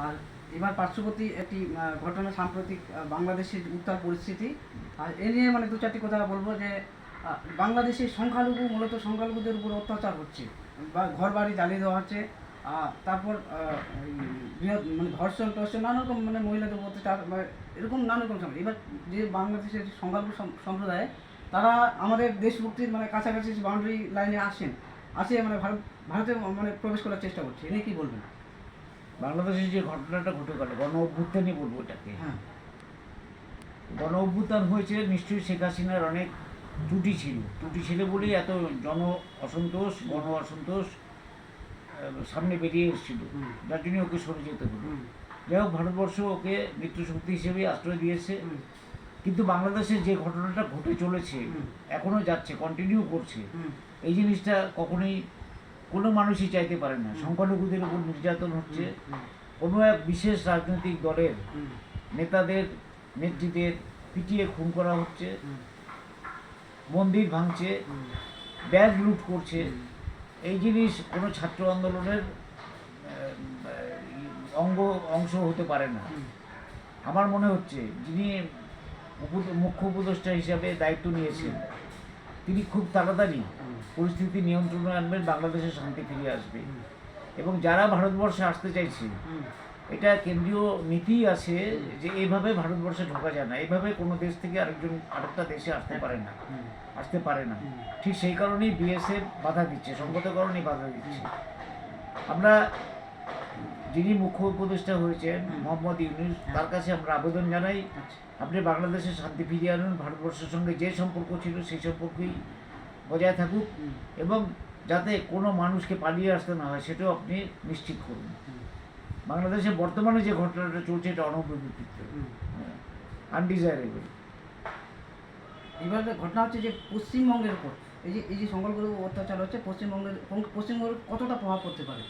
আর এবার পার্শ্ববর্তী একটি ঘটনা সাম্প্রতিক বাংলাদেশের উত্তাল পরিস্থিতি। আর এ নিয়ে মানে দু চারটি কথা বলব যে বাংলাদেশের সংখ্যালঘু, মূলত সংখ্যালঘুদের উপর অত্যাচার হচ্ছে। বা ঘর বাড়ি জ্বালিয়ে দেওয়া হচ্ছে। তারপর মানে ধর্ষণ, টর্ষণ নানা রকম মানে মহিলাদের অত্যাচার এরকম নানা রকম সমস্যা। এবার যে বাংলাদেশের সংখ্যালঘু সম্প্রদায়, তারা আমাদের দেশভক্তির মানে কাছাকাছি বাউন্ডারি লাইনে আসেন, আসে মানে ভারত, ভারতে মানে প্রবেশ করার চেষ্টা করছে। এনে কি বলবেন? বাংলাদেশে যে ঘটনাটা ঘটে গেল গণ অভ্যুত্থানই বলব এটাকে। হ্যাঁ। গণ অভ্যুত্থান হয়েছে নিশ্চয়ই শেখ হাসিনার অনেক ত্রুটি ছিল। ত্রুটি ছিল বলেই এত জন অসন্তোষ গণ অসন্তোষ সামনে বেরিয়ে এসেছিল। যার জন্য ওকে সরে যেতে হলো। যাই হোক ভারতবর্ষ ওকে মৃত্যুশক্তি হিসেবে আশ্রয় দিয়েছে। কিন্তু বাংলাদেশে যে ঘটনাটা ঘটে চলেছে। এখনও যাচ্ছে কন্টিনিউ করছে এই জিনিসটা কখনোই কোনো মানুষই চাইতে পারে না। সংখ্যালঘুদের উপর নির্যাতন হচ্ছে। কোনো এক বিশেষ রাজনৈতিক দলের নেতাদের নেত্রীদের পিটিয়ে খুন করা হচ্ছে। মন্দির ভাঙছে। ব্যাগ লুট করছে। এই জিনিস কোনো ছাত্র আন্দোলনের অঙ্গ অংশ হতে পারে না। আমার মনে হচ্ছে যিনি মুখ্য উপদেষ্টা হিসাবে দায়িত্ব নিয়েছেন তিনি খুব তাড়াতাড়ি পরিস্থিতি নিয়ন্ত্রণে আনবেন বাংলাদেশে শান্তি ফিরে আসবে। এবং যারা ভারতবর্ষে আসতে চাইছে এটা কেন্দ্রীয় নীতি আছে যে এইভাবে ভারতবর্ষে ঢোকা যায় না। এইভাবে কোনো দেশ থেকে আরেকজন আরেকটা দেশে আসতে পারে না। আসতে পারে না। ঠিক সেই কারণেই বিএসএফ বাধা দিচ্ছে সংগতকরণই বাধা দিচ্ছে। আমরা যিনি মুখ্য উপদেষ্টা হয়েছেন হুম। মোহাম্মদ ইউনুস তার কাছে আমরা আবেদন জানাই আচ্ছা, আপনি বাংলাদেশে শান্তি ফিরিয়ে আনুন ভারতবর্ষের সঙ্গে যে সম্পর্ক ছিল সেই সম্পর্কেই বজায় থাকুক এবং যাতে কোনো মানুষকে পালিয়ে আসতে না হয় সেটাও আপনি নিশ্চিত করুন। বাংলাদেশে বর্তমানে যে ঘটনাটা চলছে এটা হুম। আনডিজায়ারেবল এবার ঘটনা হচ্ছে যে পশ্চিমবঙ্গের উপর এই যে এই যে সংখ্যালঘু অত্যাচার হচ্ছে পশ্চিমবঙ্গের পশ্চিমবঙ্গের কতটা প্রভাব পড়তে পারে?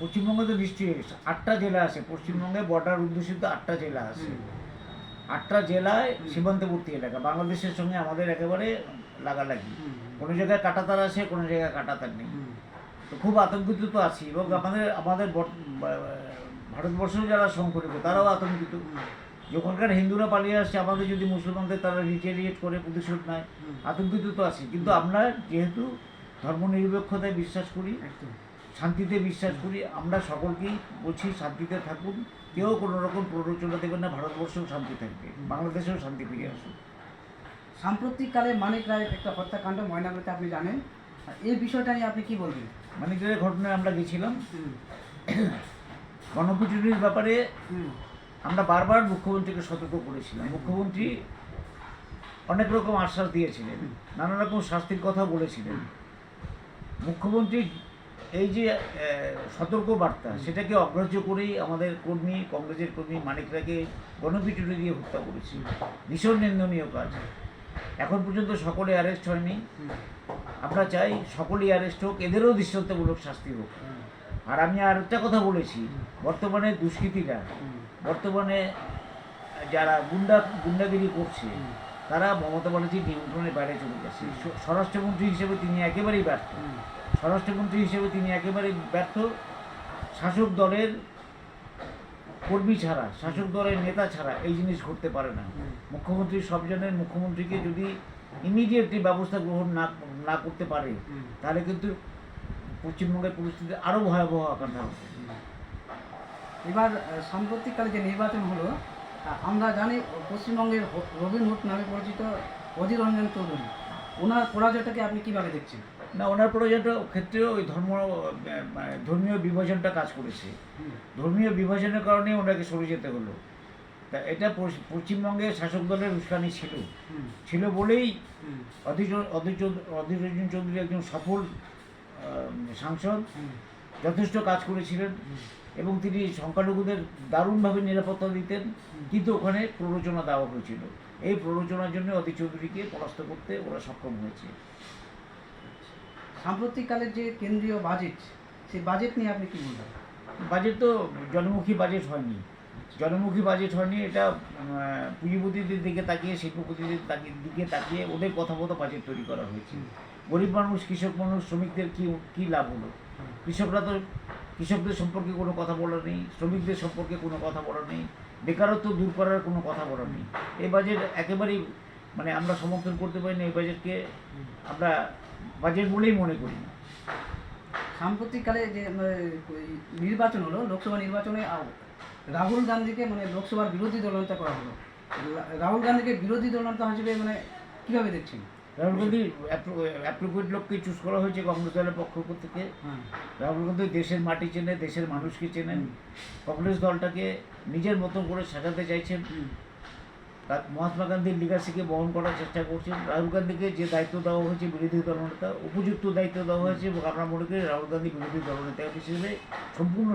পশ্চিমবঙ্গে তো নিশ্চয়ই আটটা জেলা আছে। পশ্চিমবঙ্গে বর্ডার অধ্যুষিত আটটা জেলা আছে। আটটা জেলায় সীমান্তবর্তী এলাকা। বাংলাদেশের সঙ্গে আমাদের একেবারে লাগালাগি। কোনো জায়গায় কাটাতার আছে কোনো জায়গায় কাটাতার নেই। তো খুব আতঙ্কিত তো আছি এবং আমাদের আমাদের ভারতবর্ষের যারা সংকটিত তারাও আতঙ্কিত। যখনকার হিন্দুরা পালিয়ে আসছে আমাদের যদি মুসলমানদের তারা রিটেরিয়েট করে প্রতিশোধ নেয়। আতঙ্কিত তো আছি। কিন্তু আমরা যেহেতু ধর্মনিরপেক্ষতায় বিশ্বাস করি শান্তিতে বিশ্বাস করি আমরা সকলকেই বলছি শান্তিতে থাকুন। কেউ কোনো রকম প্ররোচনা দেবেন না ভারতবর্ষেও শান্তি থাকবে বাংলাদেশেও শান্তি ফিরে আসুন সাম্প্রতিককালে মানিক রায়ের একটা হত্যাকাণ্ড ময়নাগুড়িতে আপনি জানেন আর এই বিষয়টা নিয়ে আপনি কি বলবেন? মানে যে ঘটনায় আমরা গেছিলাম। গণপিটুনির ব্যাপারে আমরা বারবার মুখ্যমন্ত্রীকে সতর্ক করেছিলাম। মুখ্যমন্ত্রী অনেক রকম আশ্বাস দিয়েছিলেন নানা রকম শাস্তির কথা বলেছিলেন। মুখ্যমন্ত্রী এই যে সতর্ক বার্তা সেটাকে অগ্রাহ্য করেই আমাদের কর্মী, কংগ্রেসের কর্মী মানিকরাকে গণপিটুনি দিয়ে হত্যা করেছে। ভীষণ নিন্দনীয় কাজ। এখন পর্যন্ত সকলে অ্যারেস্ট হয়নি। আমরা চাই সকলেই অ্যারেস্ট হোক, এদেরও দৃষ্টান্তমূলক শাস্তি হোক। আর আমি আর একটা কথা বলেছি, বর্তমানে দুষ্কৃতীরা, বর্তমানে যারা গুন্ডা, গুন্ডাগিরি করছে, তারা মমতা ব্যানার্জির নিয়ন্ত্রণের বাইরে চলে স- স্বরাষ্ট্রমন্ত্রী হিসেবে তিনি একেবারেই ব্যর্থ। স্বরাষ্ট্রমন্ত্রী হিসেবে তিনি একেবারে ব্যর্থ। শাসক দলের কর্মী ছাড়া শাসক দলের নেতা ছাড়া এই জিনিস ঘটতে পারে না। মুখ্যমন্ত্রী সবজনের মুখ্যমন্ত্রীকে যদি ইমিডিয়েটলি ব্যবস্থা গ্রহণ না না করতে পারে তাহলে কিন্তু পশ্চিমবঙ্গের পরিস্থিতি আরও ভয়াবহ আকার ধারণ এবার সাম্প্রতিককালে যে নির্বাচন হলো আমরা জানি পশ্চিমবঙ্গের হ- রবিন হুড নামে পরিচিত অধীর রঞ্জন চৌধুরী ওনার পরাজয়টাকে আপনি কীভাবে দেখছেন? না ওনার প্রয়োজনটা ক্ষেত্রেও ওই ধর্ম মানে ধর্মীয় বিভাজনটা কাজ করেছে। ধর্মীয় বিভাজনের কারণে ওনাকে সরে যেতে হলো। তা এটা পশ্চ- পশ্চিমবঙ্গে শাসক দলের উস্কানি ছিল। ছিল বলেই অধীর অধীর রঞ্জন চৌধুরী একজন সফল সাংসদ। যথেষ্ট কাজ করেছিলেন। এবং তিনি সংখ্যালঘুদের দারুণভাবে নিরাপত্তা দিতেন। কিন্তু ওখানে প্ররোচনা দেওয়া হয়েছিল। এই প্ররোচনার জন্য অধীর চৌধুরীকে পরাস্ত করতে ওরা সক্ষম হয়েছে। সাম্প্রতিককালের যে কেন্দ্রীয় বাজেট সেই বাজেট নিয়ে আপনি কি বলবেন? বাজেট তো জনমুখী বাজেট হয়নি। জনমুখী বাজেট হয়নি, এটা পুঁজিপতিদের দিকে তাকিয়ে, শিল্পপতিদের দিকে তাকিয়ে ওদের কথা মতো বাজেট তৈরি করা হয়েছে। গরিব মানুষ, কৃষক মানুষ, শ্রমিকদের কি কি লাভ হলো? কৃষকরা তো, কৃষকদের সম্পর্কে কোনো কথা বলা নেই, শ্রমিকদের সম্পর্কে কোনো কথা বলা নেই, বেকারত্ব দূর করার কোনো কথা বলা নেই। এই বাজেট একেবারেই মানে আমরা সমর্থন করতে পারি না এই বাজেটকে আমরা বাজেট বলেই মনে করি না। সাম্প্রতিককালে যে নির্বাচন হলো লোকসভা নির্বাচনে রাহুল গান্ধীকে মানে লোকসভার বিরোধী দলনেতা করা হলো। রাহুল গান্ধীকে বিরোধী দলনেতা হিসেবে মানে কীভাবে দেখছেন? রাহুল গান্ধী অ্যাপ্রোপ্রিয়েট লোককে চুজ করা হয়েছে কংগ্রেস দলের পক্ষ থেকে। হ্যাঁ। রাহুল গান্ধী দেশের মাটি চেনে দেশের মানুষকে চেনেন। কংগ্রেস দলটাকে নিজের মতন করে সাজাতে চাইছেন। মহাত্মা গান্ধীর লিগাসিকে বহন করার চেষ্টা করছেন। রাহুল গান্ধীকে যে দায়িত্ব দেওয়া হয়েছে বিরোধী দলনেতা, উপযুক্ত দায়িত্ব দেওয়া হয়েছে এবং আমরা মনে করি রাহুল গান্ধী বিরোধী দলনেতা হিসেবে সম্পূর্ণ